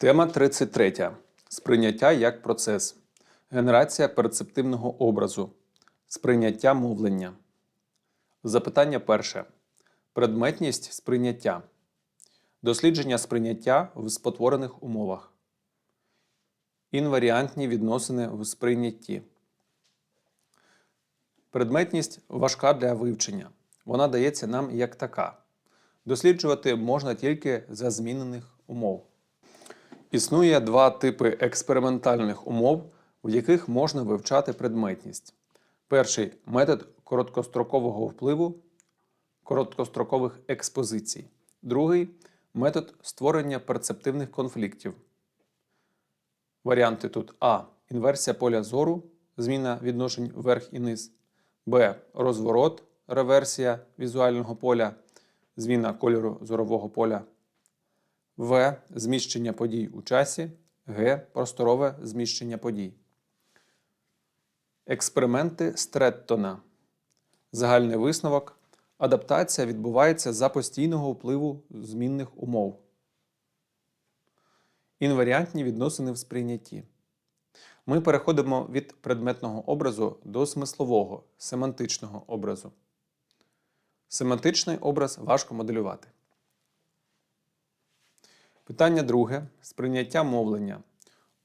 Тема 33. Сприйняття як процес. Генерація перцептивного образу. Сприйняття мовлення. Запитання перше. Предметність сприйняття. Дослідження сприйняття в спотворених умовах. Інваріантні відносини в сприйнятті. Предметність важка для вивчення. Вона дається нам як така. Досліджувати можна тільки за змінених умов. Існує два типи експериментальних умов, в яких можна вивчати предметність. Перший метод короткострокового впливу короткострокових експозицій. Другий метод створення перцептивних конфліктів. Варіанти тут А. Інверсія поля зору, зміна відношень вверх і низ. Б. Розворот, реверсія візуального поля, зміна кольору зорового поля. В. Зміщення подій у часі. Г. Просторове зміщення подій. Експерименти Стреттона. Загальний висновок. Адаптація відбувається за постійного впливу змінних умов. Інваріантні відносини в сприйнятті. Ми переходимо від предметного образу до смислового, семантичного образу. Семантичний образ важко моделювати. Питання друге. Сприйняття мовлення,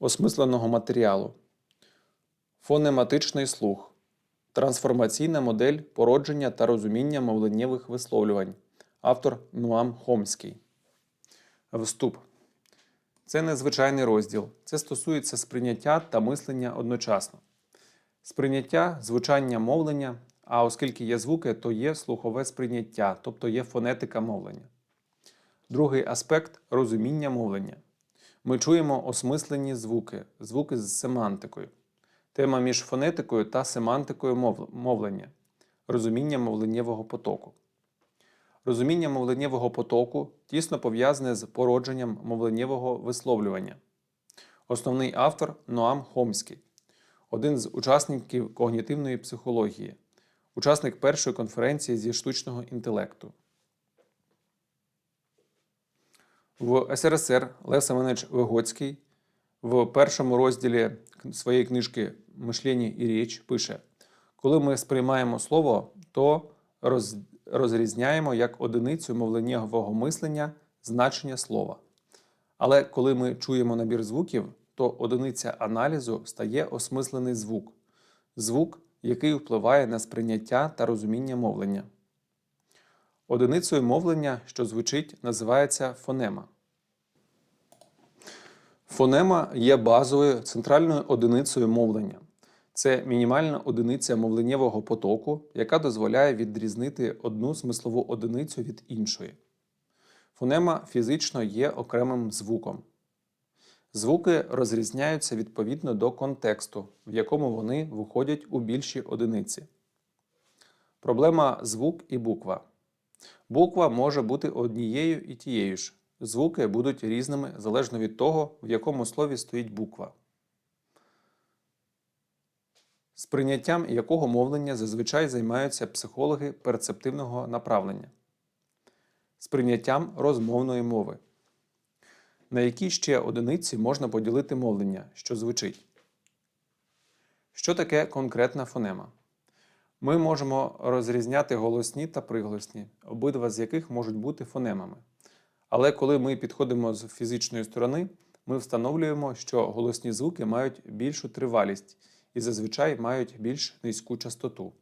осмисленого матеріалу. Фонематичний слух. Трансформаційна модель породження та розуміння мовленнєвих висловлювань. Автор Нуам Хомський. Вступ. Це незвичайний розділ. Це стосується сприйняття та мислення одночасно. Сприйняття, звучання мовлення, а оскільки є звуки, то є слухове сприйняття, тобто є фонетика мовлення. Другий аспект розуміння мовлення. Ми чуємо осмислені звуки, звуки з семантикою. Тема між фонетикою та семантикою мовлення. Розуміння мовленнєвого потоку. Розуміння мовленнєвого потоку тісно пов'язане з породженням мовленнєвого висловлювання. Основний автор Ноам Хомський, один з учасників когнітивної психології, учасник першої конференції зі штучного інтелекту. В СРСР Лев Семенович Вигоцький в першому розділі своєї книжки Мишлення і річ пише: коли ми сприймаємо слово, то роз, розрізняємо як одиницю мовленнєвого мислення значення слова. Але коли ми чуємо набір звуків, то одиниця аналізу стає осмислений звук, звук, який впливає на сприйняття та розуміння мовлення. Одиницею мовлення, що звучить, називається фонема. Фонема є базовою центральною одиницею мовлення. Це мінімальна одиниця мовленнєвого потоку, яка дозволяє відрізнити одну смислову одиницю від іншої. Фонема фізично є окремим звуком. Звуки розрізняються відповідно до контексту, в якому вони виходять у більші одиниці. Проблема звук і буква. Буква може бути однією і тією ж. Звуки будуть різними залежно від того, в якому слові стоїть буква. Сприйняттям якого мовлення зазвичай займаються психологи перцептивного направлення. Сприйняттям розмовної мови. На які ще одиниці можна поділити мовлення, що звучить. Що таке конкретна фонема? Ми можемо розрізняти голосні та приголосні, обидва з яких можуть бути фонемами. Але коли ми підходимо з фізичної сторони, ми встановлюємо, що голосні звуки мають більшу тривалість і зазвичай мають більш низьку частоту.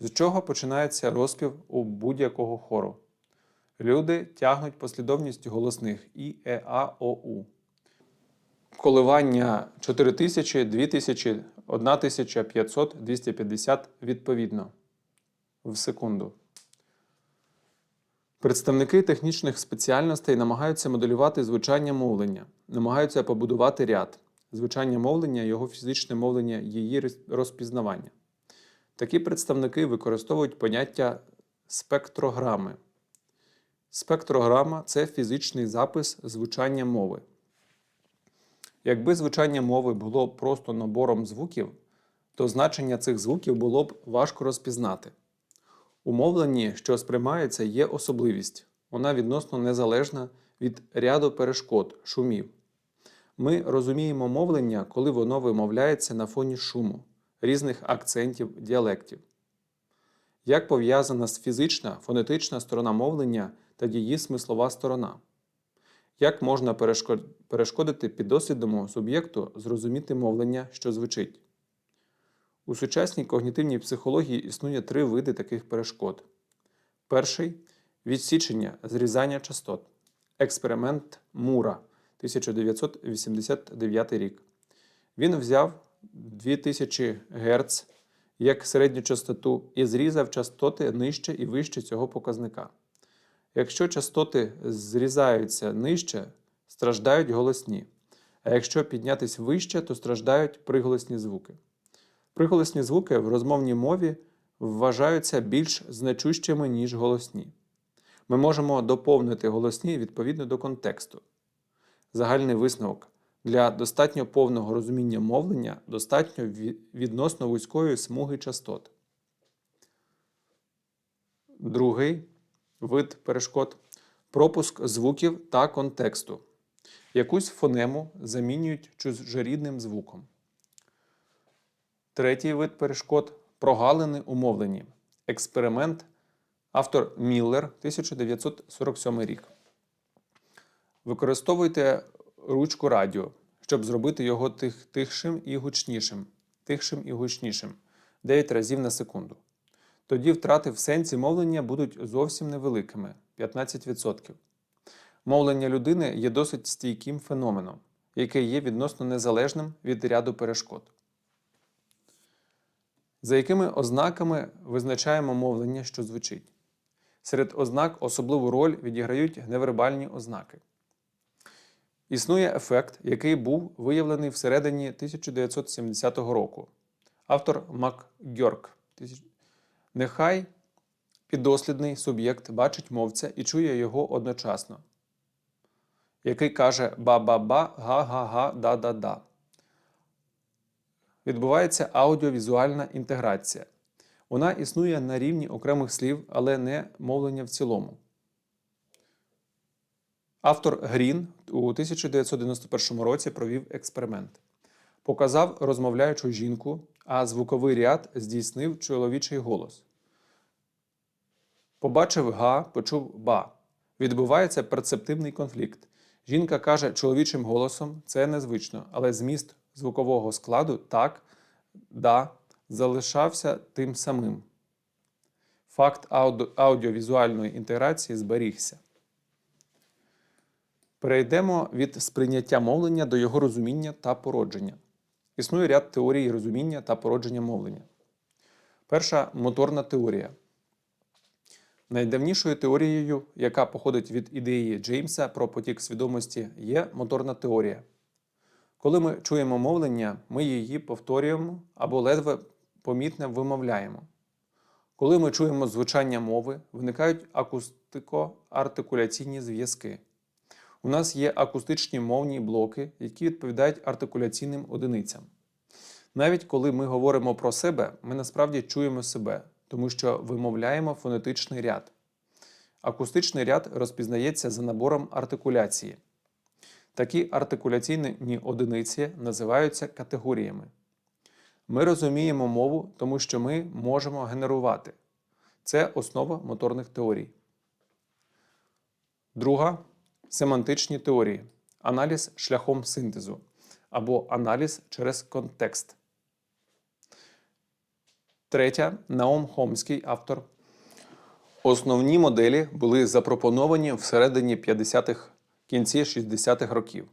З чого починається розпів у будь-якого хору? Люди тягнуть послідовність голосних І, Е. Коливання 4000, 2000, 1500, 250 відповідно в секунду. Представники технічних спеціальностей намагаються моделювати звучання мовлення, намагаються побудувати ряд, звучання мовлення, його фізичне мовлення, її розпізнавання. Такі представники використовують поняття спектрограми. Спектрограма це фізичний запис звучання мови. Якби звучання мови було просто набором звуків, то значення цих звуків було б важко розпізнати. У мовленні, що сприймається, є особливість. Вона відносно незалежна від ряду перешкод, шумів. Ми розуміємо мовлення, коли воно вимовляється на фоні шуму, різних акцентів, діалектів. Як пов'язана з фізична, фонетична сторона мовлення та її смислова сторона? Як можна перешкодити піддослідному суб'єкту зрозуміти мовлення, що звучить? У сучасній когнітивній психології існує три види таких перешкод. Перший відсічення зрізання частот. Експеримент Мура 1989 рік. Він взяв 2000 Гц як середню частоту і зрізав частоти нижче і вище цього показника. Якщо частоти зрізаються нижче, страждають голосні, а якщо піднятись вище, то страждають приголосні звуки. Приголосні звуки в розмовній мові вважаються більш значущими, ніж голосні. Ми можемо доповнити голосні відповідно до контексту. Загальний висновок. Для достатньо повного розуміння мовлення достатньо відносно вузької смуги частот. Другий вид перешкод пропуск звуків та контексту. Якусь фонему замінюють чужорідним звуком. Третій вид перешкод прогалини у мовленні. Експеримент. Автор Міллер, 1947 рік. Використовуйте ручку радіо, щоб зробити його тих, тихшим і гучнішим, тихшим і гучнішим 9 разів на секунду. Тоді втрати в сенсі мовлення будуть зовсім невеликими 15%. Мовлення людини є досить стійким феноменом, який є відносно незалежним від ряду перешкод. За якими ознаками визначаємо мовлення, що звучить? Серед ознак особливу роль відіграють невербальні ознаки. Існує ефект, який був виявлений всередині 1970 року. Автор МакГьорк. Нехай піддослідний суб'єкт бачить мовця і чує його одночасно, який каже ба-ба-ба, га-га-га, да-да-да. Відбувається аудіовізуальна інтеграція. Вона існує на рівні окремих слів, але не мовлення в цілому. Автор Грін у 1991 році провів експеримент. Показав розмовляючу жінку, а звуковий ряд здійснив чоловічий голос. Побачив га, почув ба. Відбувається перцептивний конфлікт. Жінка каже чоловічим голосом, це незвично, але зміст звукового складу так, да, залишався тим самим. Факт аудіовізуальної інтеграції зберігся. Перейдемо від сприйняття мовлення до його розуміння та породження. Існує ряд теорій розуміння та породження мовлення. Перша моторна теорія. Найдавнішою теорією, яка походить від ідеї Джеймса про потік свідомості, є моторна теорія. Коли ми чуємо мовлення, ми її повторюємо або ледве помітне вимовляємо. Коли ми чуємо звучання мови, виникають акустико-артикуляційні зв'язки. У нас є акустичні мовні блоки, які відповідають артикуляційним одиницям. Навіть коли ми говоримо про себе, ми насправді чуємо себе, тому що вимовляємо фонетичний ряд. Акустичний ряд розпізнається за набором артикуляції. Такі артикуляційні одиниці називаються категоріями. Ми розуміємо мову, тому що ми можемо генерувати. Це основа моторних теорій. Друга семантичні теорії. Аналіз шляхом синтезу або аналіз через контекст. Третя Наум Хомський, автор. Основні моделі були запропоновані всередині 50-х, кінці 60-х років.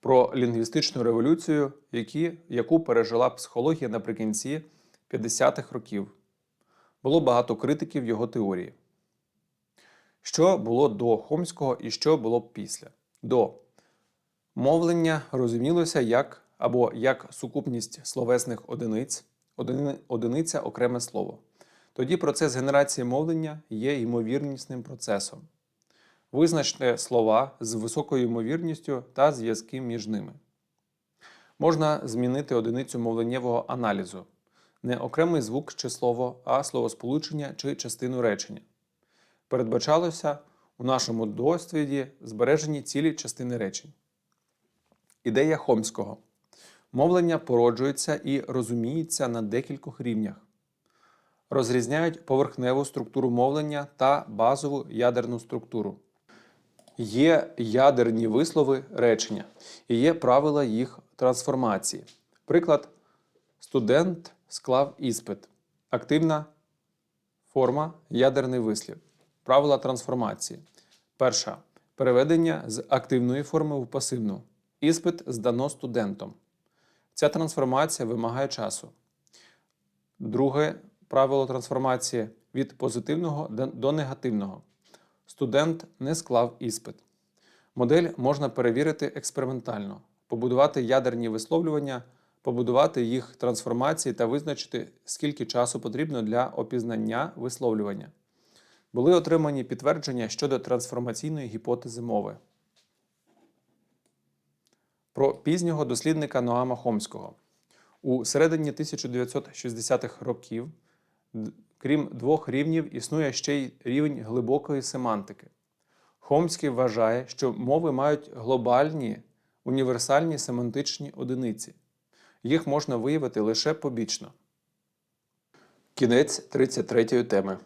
Про лінгвістичну революцію, які, яку пережила психологія наприкінці 50-х років. Було багато критиків його теорії. Що було до Хомського і що було після? До мовлення розумілося як або як сукупність словесних одиниць, одини- одиниця окреме слово. Тоді процес генерації мовлення є ймовірнісним процесом. Визначте слова з високою ймовірністю та зв'язки між ними. Можна змінити одиницю мовленнєвого аналізу не окремий звук чи слово, а словосполучення чи частину речення. Передбачалося У нашому досвіді збережені цілі частини речень. Ідея Хомського. Мовлення породжується і розуміється на декількох рівнях. Розрізняють поверхневу структуру мовлення та базову ядерну структуру. Є ядерні вислови речення і є правила їх трансформації. Приклад: студент склав іспит. Активна форма ядерний вислів. Правила трансформації. Перша. Переведення з активної форми в пасивну. Іспит здано студентом. Ця трансформація вимагає часу. Друге правило трансформації від позитивного до негативного. Студент не склав іспит. Модель можна перевірити експериментально, побудувати ядерні висловлювання, побудувати їх трансформації та визначити, скільки часу потрібно для опізнання висловлювання. Були отримані підтвердження щодо трансформаційної гіпотези мови. Про пізнього дослідника Ноама Хомського. У середині 1960-х років, крім двох рівнів, існує ще й рівень глибокої семантики. Хомський вважає, що мови мають глобальні універсальні семантичні одиниці. Їх можна виявити лише побічно. Кінець 33 теми.